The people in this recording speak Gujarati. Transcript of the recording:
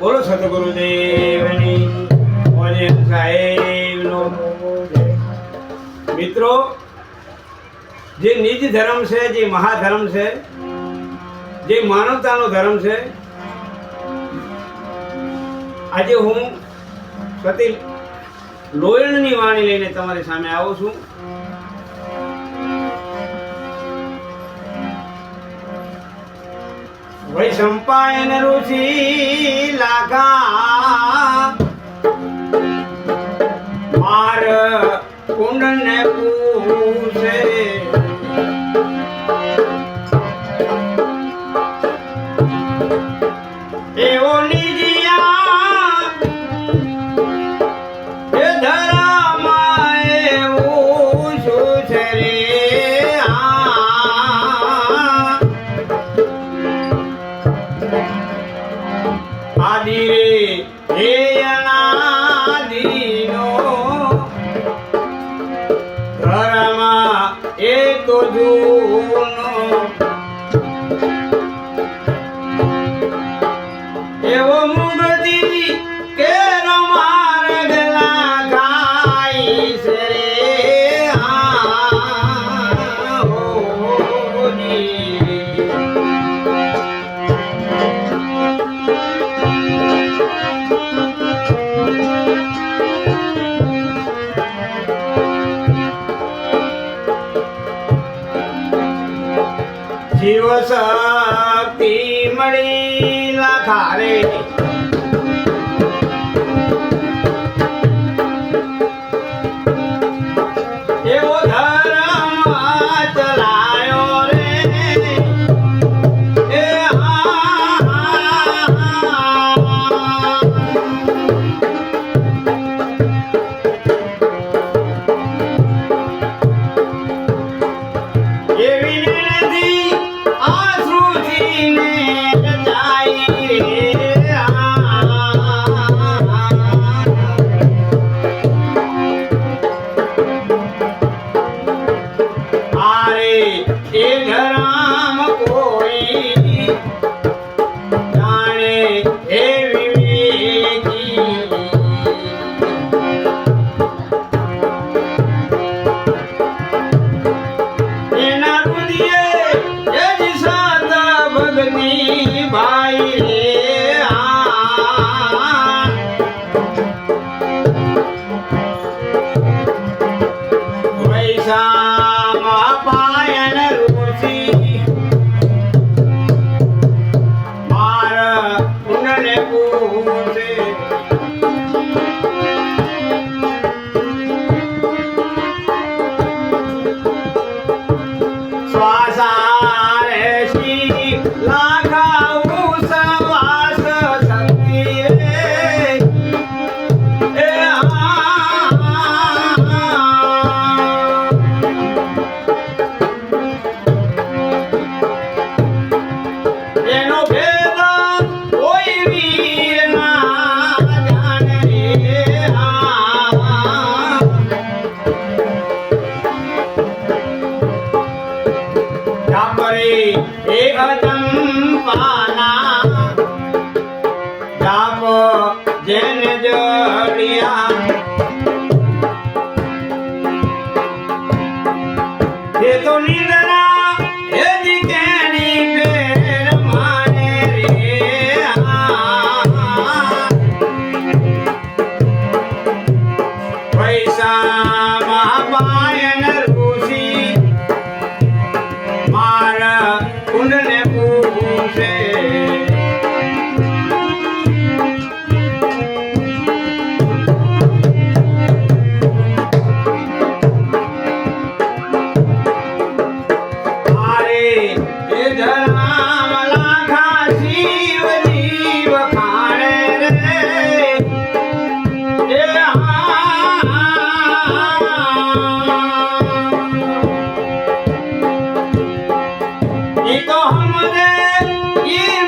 બોલો સદગુરુદેવની સાહેબનો મિત્રો, જે નિજ ધર્મ છે, જે મહાધર્મ છે, જે માનવતાનો ધર્મ છે, આજે હું સતી લોયણની વાણી લઈને તમારી સામે આવું છું. વૈશંપાયન ઋષિ આદિ રે હે અનાદિ જીવ શક્તિ મળી લાખા বাইরে রাম জেন জড়িয়া ಹೋಗಿ